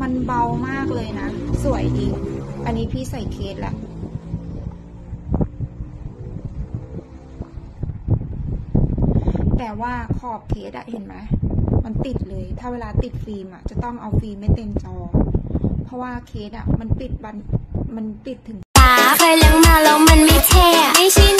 มันเบามากเลยนะ สวยดี อันนี้พี่ใส่เคสแล้วแต่ว่าขอบเคสอะเห็นไหมมันติดเลย ถ้าเวลาติดฟิล์มอะจะต้องเอาฟิล์มไม่เต็มจอ เพราะว่าเคสอะมันปิดบัน มันปิดถึงตาเคยเลี้ยงมาแล้วมันไม่เท่ไม่ใช่หนู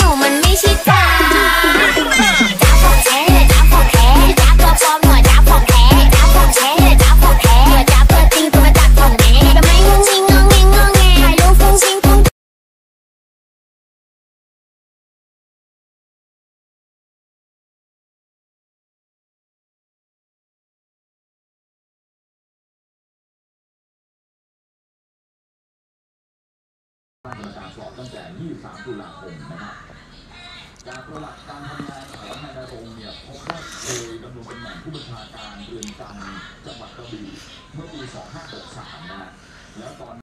กรรมการสอบตั้งแต่ 23 ตุลาคมนะครับจากประวัติการทำงานของนายนรงค์เนี่ยพบว่าเคยดำรงตำแหน่งผู้บัญชาการเรือนจำจังหวัดกระบี่เมื่อปี 2563 นะฮะแล้วตอน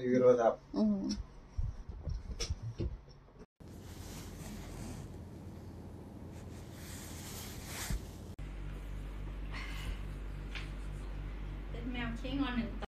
figure was up. Mm-hmm. Mèo